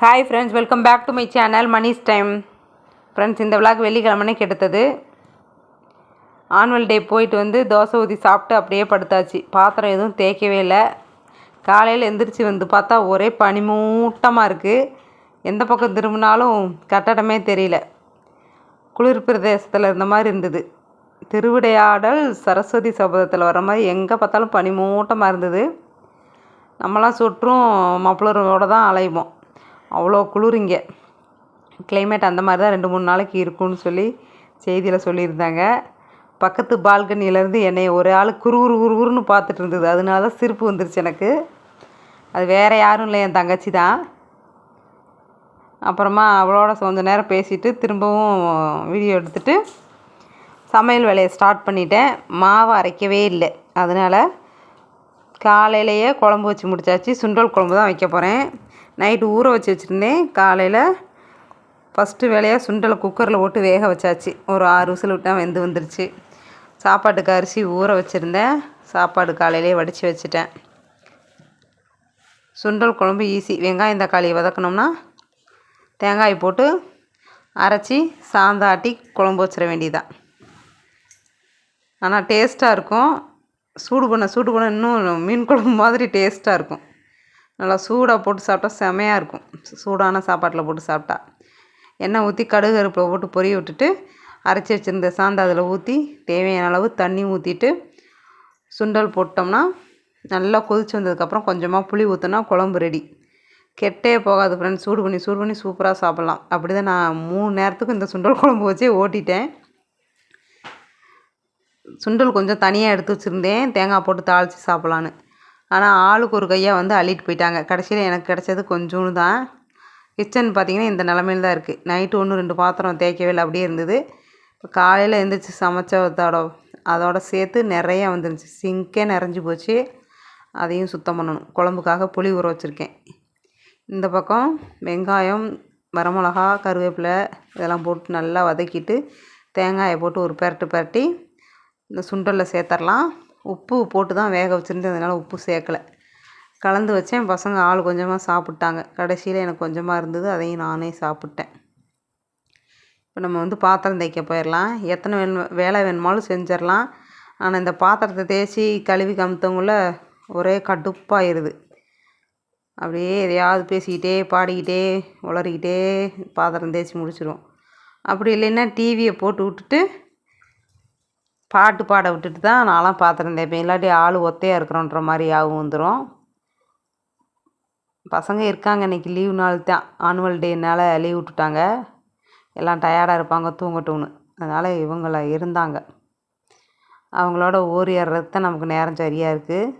Hi friends welcome back to my channel Mani's time friends இந்த விழாக்கு வெள்ளிக்கிழமனே எடுத்தது ஆனுவல் டே போயிட்டு வந்து தோசை ஊற்றி சாப்பிட்டு அப்படியே படுத்தாச்சு. பாத்திரம் எதுவும் தேய்க்கவே இல்லை. காலையில் எந்திரிச்சு வந்து பார்த்தா ஒரே பனிமூட்டமாக இருக்குது எந்த பக்கம் திரும்பினாலும் கட்டடமே தெரியல. குளிர் பிரதேசத்தில் இருந்த மாதிரி இருந்தது. திருவிடையாடல் சரஸ்வதி சபதத்தில் வர மாதிரி எங்கே பார்த்தாலும் பனிமூட்டமாக இருந்தது. நம்மளாம் சுற்றும் மப்ளரோட தான் அலைவோம். அவ்வளோ குளிர் இங்கே கிளைமேட் அந்த மாதிரி தான் ரெண்டு மூணு நாளைக்கு இருக்கும்னு சொல்லி செய்தியில் சொல்லியிருந்தாங்க. பக்கத்து பால்கனியிலேருந்து என்னை ஒரு ஆள் குறு குறு குருன்னு பார்த்துட்டு இருந்தது. அதனால தான் சிரிப்பு வந்துருச்சு எனக்கு. அது வேறு யாரும் இல்லை என் தங்கச்சி தான். அப்புறமா அவளோட கொஞ்ச நேரம் பேசிவிட்டு திரும்பவும் வீடியோ எடுத்துகிட்டு சமையல் வேலையை ஸ்டார்ட் பண்ணிட்டேன். மாவு அரைக்கவே இல்லை. அதனால் காலையிலேயே குழம்பு வச்சு முடிச்சாச்சு. சுண்டல் குழம்பு தான் வைக்க போகிறேன் நைட்டு ஊற வச்சு வச்சுருந்தேன். காலையில் ஃபஸ்ட்டு வேலையாக சுண்டலை குக்கரில் போட்டு வேக வச்சாச்சு. ஒரு ஆறு விசில் விட்டால் வெந்து வந்துருச்சு. சாப்பாட்டுக்கு அரிசி ஊற வச்சுருந்தேன். சாப்பாடு காலையிலே வடித்து வச்சுட்டேன். சுண்டல் குழம்பு ஈஸி வெங்காயம் தக்காளி வதக்கணும்னா தேங்காய் போட்டு அரைச்சி சாந்தாட்டி குழம்பு வச்சிட வேண்டியதான் ஆனால் டேஸ்ட்டாக இருக்கும். சூடு பண்ண சூடு பண்ண இன்னும் மீன் குழம்பு மாதிரி டேஸ்ட்டாக இருக்கும். நல்லா சூடாக போட்டு சாப்பிட்டா செமையாக இருக்கும். சூடான சாப்பாட்டில் போட்டு சாப்பிட்டா. எண்ணெய் ஊற்றி கடுகு கருப்பில் போட்டு பொரிய விட்டுட்டு அரைச்சி வச்சுருந்த சாந்து அதில் ஊற்றி தேவையான அளவு தண்ணி ஊற்றிட்டு சுண்டல் போட்டோம்னா நல்லா கொதிச்சு வந்ததுக்கப்புறம் கொஞ்சமாக புளி ஊற்றினா குழம்பு ரெடி கெட்டே போகாது ஃப்ரெண்ட்ஸ் சூடு பண்ணி சூடு பண்ணி சூப்பராக சாப்பிட்லாம். அப்படி தான் நான் மூணு நேரத்துக்கும் இந்த சுண்டல் குழம்பு வச்சே ஓட்டிட்டேன். சுண்டல் கொஞ்சம் தனியாக எடுத்து வச்சுருந்தேன். தேங்காய் போட்டு தாளித்து சாப்பிட்லான்னு. ஆனால் ஆளுக்கு ஒரு கையாக வந்து அள்ளிட்டு போயிட்டாங்க. கடைசியில் எனக்கு கிடச்சது கொஞ்சோண்டு தான். கிச்சன் பார்த்திங்கன்னா இந்த நிலமையில தான் இருக்குது நைட்டு ஒன்று ரெண்டு பாத்திரம் தேய்க்கவே இல்லை. அப்படியே இருந்தது. இப்போ காலையில் எழுந்திரிச்சி சமைச்சதோட அதோட சேர்த்து நிறையா வந்துருந்துச்சு சிங்கே நிறைஞ்சி போச்சு. அதையும் சுத்தம் பண்ணணும். குழம்புக்காக புளி ஊற வச்சுருக்கேன். இந்த பக்கம் வெங்காயம் வரமிளகா கருவேப்பிலை இதெல்லாம் போட்டு நல்லா வதக்கிட்டு தேங்காயை போட்டு ஒரு பெரட்டு பெரட்டி இந்த சுண்டலில் சேர்த்துடலாம் உப்பு போட்டு தான் வேக வச்சுருந்தேன் அதனால் உப்பு சேர்க்கலை. கலந்து வச்சேன். பசங்க ஆள் கொஞ்சமாக சாப்பிட்டாங்க. கடைசியில் எனக்கு கொஞ்சமாக இருந்தது. அதையும் நானே சாப்பிட்டேன். இப்போ நம்ம வந்து பாத்திரம் தேய்க்க போயிடலாம் எத்தனை வேணும் வேலை வேணுமாலும் செஞ்சிடலாம் ஆனால் இந்த பாத்திரத்தை தேய்ச்சி கழுவி கமுத்தவங்கள ஒரே கடுப்பாயிருது. அப்படியே எதையாவது பேசிக்கிட்டே பாடிக்கிட்டே உளறிக்கிட்டே பாத்திரம் தேய்ச்சி முடிச்சிடுவோம் அப்படி இல்லைன்னா டிவியை போட்டு விட்டுட்டு பாட்டு பாட விட்டுட்டு தான் நான்லாம் பாத்திரம் தேய்ப்பேன் இல்லாட்டி ஆள் ஒத்தையாக இருக்கிறோன்ற மாதிரி ஆகும் வந்துடும் பசங்க இருக்காங்க இன்றைக்கி லீவ் நாள் தான். ஆனுவல் டேனால் லீவ் விட்டுட்டாங்க. எல்லாம் டயர்டாக இருப்பாங்க தூங்கட்டும்னு. அதனால் இவங்கள இருந்தாங்க. அவங்களோட ஓரி ஏறுறது தான் நமக்கு நேரம் சரியாக இருக்குது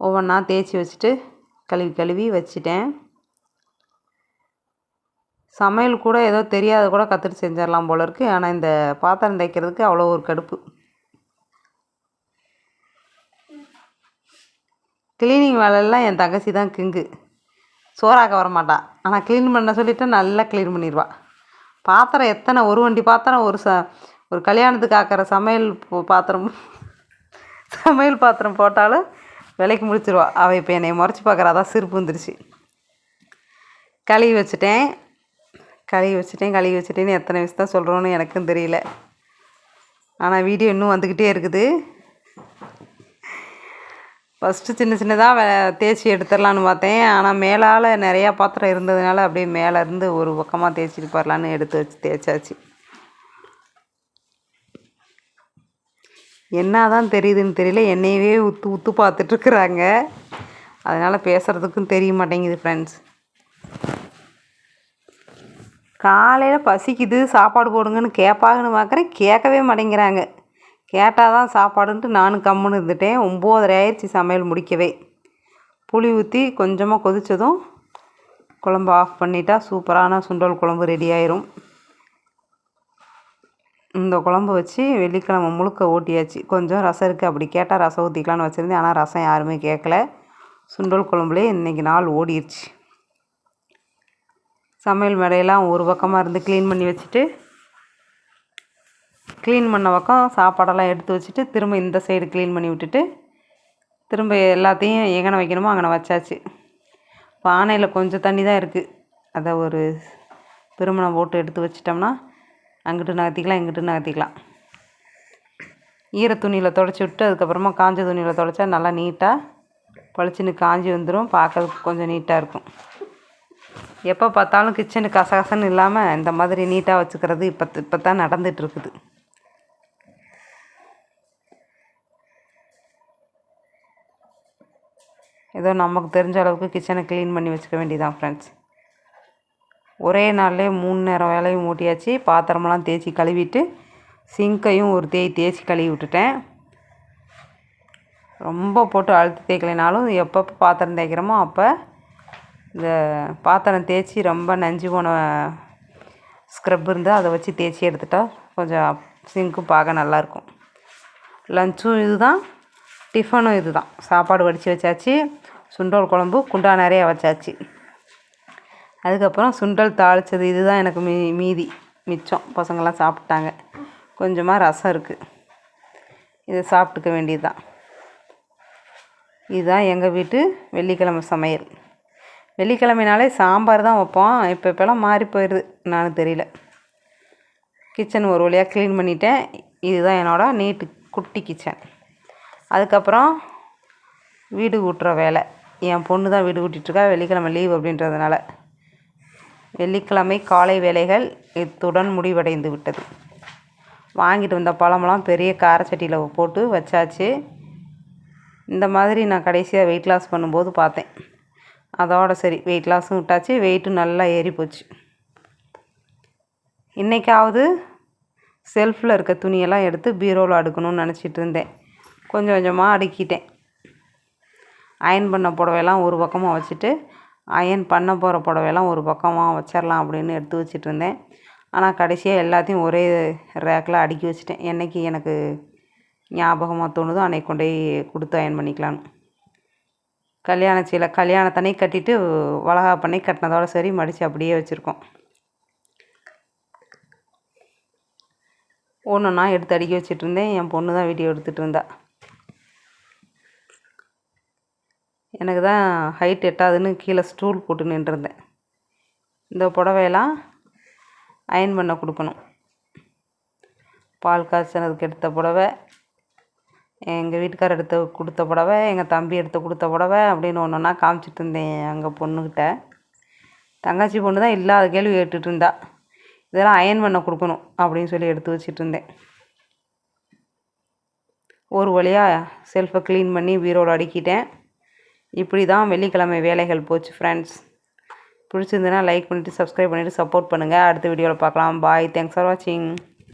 ஒவ்வொன்றா தேய்ச்சி வச்சுட்டு கழுவி கழுவி வச்சுட்டேன். சமையல் கூட ஏதோ தெரியாத கூட கற்றுட்டு செஞ்சிடலாம் போல இருக்குது ஆனால் இந்த பாத்திரம் தைக்கிறதுக்கு அவ்வளோ ஒரு கடுப்பு. க்ளீனிங் வேலையெல்லாம் என் தங்கச்சி தான் கிங்கு. சோறாக்க வர ஆனால் க்ளீன் பண்ண சொல்லிவிட்டு நல்லா க்ளீன் பண்ணிடுவா பாத்திரம் எத்தனை ஒரு வண்டி பாத்திரம் ஒரு ச ஒரு கல்யாணத்துக்கு ஆக்கிற சமையல் பாத்திரம் சமையல் பாத்திரம் போட்டாலும் விலைக்கு முடிச்சிருவா. அவள் இப்போ என்னை முறைச்சி பார்க்குறா தான் சிரிப்பு வந்துருச்சு. கழுவி வச்சுட்டேன். கழுவி வச்சுட்டேன் கழுவி வச்சுட்டேன்னு எத்தனை வயசு தான் சொல்கிறோன்னு எனக்கும் தெரியல. ஆனால் வீடியோ இன்னும் வந்துக்கிட்டே இருக்குது. ஃபஸ்ட்டு சின்ன சின்னதாக வே தேய்ச்சி எடுத்துடலான்னு பார்த்தேன். ஆனால் மேலால் நிறையா பாத்திரம் இருந்ததுனால அப்படியே மேலே இருந்து ஒரு பக்கமாக தேய்ச்சிட்டு போடலான்னு எடுத்து வச்சு தேய்ச்சாச்சு. என்ன தான் தெரியுதுன்னு தெரியல. என்னையவே உத்து உத்து பார்த்துட்ருக்குறாங்க அதனால் பேசுகிறதுக்கும் தெரிய மாட்டேங்குது ஃப்ரெண்ட்ஸ் காலையில் பசிக்குது சாப்பாடு போடுங்கன்னு கேட்பாங்கன்னு பார்க்குறேன் கேட்கவே மாட்டேங்கிறாங்க. கேட்டால் தான் சாப்பாடுன்ட்டு நானும் கம்முன்னு இருந்துட்டேன். ஒம்போதரை ஆயிடுச்சு சமையல் முடிக்கவே. புளி ஊற்றி கொஞ்சமாக கொதித்ததும் குழம்பு ஆஃப் பண்ணிட்டா சூப்பரான சுண்டல் குழம்பு ரெடி ஆயிரும். இந்த குழம்பு வச்சு வெள்ளிக்கிழமை முழுக்க ஓட்டியாச்சு. கொஞ்சம் ரசம் இருக்குது அப்படி கேட்டால் ரசம் ஊற்றிக்கலான்னு வச்சுருந்தேன். ஆனால் ரசம் யாருமே கேட்கல சுண்டல் குழம்புலே இன்றைக்கி நாள் ஓடிடுச்சு சமையல் மேடையெல்லாம் ஒரு பக்கமாக இருந்து க்ளீன் பண்ணி வச்சுட்டு க்ளீன் பண்ண பக்கம் சாப்பாடெல்லாம் எடுத்து வச்சுட்டு திரும்ப இந்த சைடு க்ளீன் பண்ணி விட்டுட்டு திரும்ப எல்லாத்தையும் எங்கன வைக்கணுமோ அங்கன வச்சாச்சு. பானையில் கொஞ்சம் தண்ணி தான் இருக்குது அதை ஒரு திருமணம் போட்டு எடுத்து வச்சிட்டோம்னா அங்கிட்டு நகர்த்திக்கலாம் இங்கிட்டு நகர்த்திக்கலாம். ஈர துணியில் தொடச்சி விட்டு அதுக்கப்புறமா காஞ்ச துணியில் தொடச்சா நல்லா நீட்டாக பளிச்சுன்னு காஞ்சி வந்துடும் பார்க்கறதுக்கு கொஞ்சம் நீட்டாக இருக்கும். எப்போ பார்த்தாலும் கிச்சனு கசகசன்னு இல்லாமல் இந்த மாதிரி நீட்டாக வச்சுக்கிறது இப்போ இப்போ தான் நடந்துகிட்ருக்குது ஏதோ நமக்கு தெரிஞ்ச அளவுக்கு கிச்சனை க்ளீன் பண்ணி வச்சுக்க வேண்டியதான் ஃப்ரெண்ட்ஸ் ஒரே நாள்லேயே மூணு நேரம் வேலையும் மூட்டியாச்சு பாத்திரமெல்லாம் தேய்ச்சி கழுவிட்டு சிங்கையும் ஒரு தேய் தேய்ச்சி கழுவி விட்டுட்டேன். ரொம்ப போட்டு அழுத்து தேய்க்கலைனாலும் எப்பப்போ பாத்திரம் தேய்க்கிறோமோ அப்போ இந்த பாத்திரம் தேய்ச்சி ரொம்ப நஞ்சு போன ஸ்க்ரப் இருந்தால் அதை வச்சு தேய்ச்சி எடுத்துட்டால் கொஞ்சம் சிங்க்கும் பார்க்க நல்லாயிருக்கும். லஞ்சும் இது தான் டிஃபனும் இது தான் சாப்பாடு வடித்து வச்சாச்சு சுண்டல் குழம்பு குண்டா நிறையா வச்சாச்சு. அதுக்கப்புறம் சுண்டல் தாளித்தது இது தான் எனக்கு மீ மீதி மிச்சம். பசங்கள்லாம் சாப்பிட்டாங்க. கொஞ்சமாக ரசம் இருக்குது இதை சாப்பிட்டுக்க வேண்டியது தான் இதுதான் எங்கள் வீட்டு வெள்ளிக்கிழமை சமையல். வெள்ளிக்கிழமைனாலே சாம்பார் தான் வைப்போம். இப்போ இப்போலாம் மாறி போயிடுது. நான் தெரியல. கிச்சன் ஒரு வழியாக க்ளீன் பண்ணிட்டேன். இதுதான் என்னோடய நீட்டு குட்டி கிச்சன். அதுக்கப்புறம் வீடு கூட்டுற வேலை. என் பொண்ணு தான் வீடு கூட்டிகிட்ருக்கா வெள்ளிக்கிழமை லீவ் அப்படின்றதுனால. வெள்ளிக்கிழமை காலை வேலைகள் இத்துடன் முடிவடைந்து விட்டது. வாங்கிட்டு வந்த பழமெல்லாம் பெரிய காரச்சட்டியில் போட்டு வச்சாச்சு. இந்த மாதிரி நான் கடைசியாக வெயிட் லாஸ் பண்ணும்போது பார்த்தேன். அதோட சரி வெயிட் லாஸும் விட்டாச்சு. வெயிட்டும் நல்லா ஏறி போச்சு இன்றைக்காவது செல்ஃபில் இருக்க துணியெல்லாம் எடுத்து பீரோவில் அடுக்கணும்னு நினச்சிட்டு இருந்தேன். கொஞ்சம் கொஞ்சமாக அடுக்கிட்டேன். அயன் பண்ண புடவையெல்லாம் ஒரு பக்கமாக வச்சுட்டு அயன் பண்ண போகிற புடவையெல்லாம் ஒரு பக்கமாக வச்சிடலாம் அப்படின்னு எடுத்து வச்சுட்டு இருந்தேன். ஆனால் கடைசியாக எல்லாத்தையும் ஒரே ரேக்கில் அடுக்கி வச்சுட்டேன். என்றைக்கு எனக்கு ஞாபகமாக தோணுதோ அன்னைக்கு கொண்டு போய் கொடுத்து அயன் பண்ணிக்கலான்னு கல்யாண சீலை கல்யாணத்தன்னைக்கு கட்டிட்டு பண்ணி கட்டினதோட சரி மடித்து அப்படியே வச்சுருக்கோம். ஒன்று நான் எடுத்து அடுக்கி வச்சுட்டு இருந்தேன். என் பொண்ணு தான் வீடியோ எடுத்துகிட்டு இருந்தா. எனக்கு தான் ஹைட் எட்டாதுன்னு கீழே ஸ்டூல் போட்டு நின்றுருந்தேன். இந்த புடவையெல்லாம் அயன் பண்ண கொடுக்கணும். பால் காய்ச்சினதுக்கு எடுத்த புடவை எங்கள் வீட்டுக்காரர் எடுத்து கொடுத்த புடவை எங்கள் தம்பி எடுத்து கொடுத்த புடவை அப்படின்னு ஒன்று ஒன்றா காமிச்சிட்டு இருந்தேன் எங்கள் பொண்ணுக்கிட்ட தங்கச்சி பொண்ணு தான் இல்லாத கேள்வி கேட்டுட்டு இருந்தா. இதெல்லாம் அயன் பண்ண கொடுக்கணும் அப்படின்னு சொல்லி எடுத்து வச்சிட்டு இருந்தேன். ஒரு வழியாக செல்ஃபை க்ளீன் பண்ணி பீரோவில் அடுக்கிட்டேன். இப்படி தான் வெள்ளிக்கிழமை வேலைகள் போச்சு ஃப்ரெண்ட்ஸ் பிடிச்சிருந்ததுன்னா லைக் பண்ணிவிட்டு சப்ஸ்கிரைப் பண்ணிவிட்டு சப்போர்ட் பண்ணுங்கள் அடுத்த வீடியோவில் பார்க்கலாம். பாய் தேங்க்ஸ் ஃபார் வாட்சிங்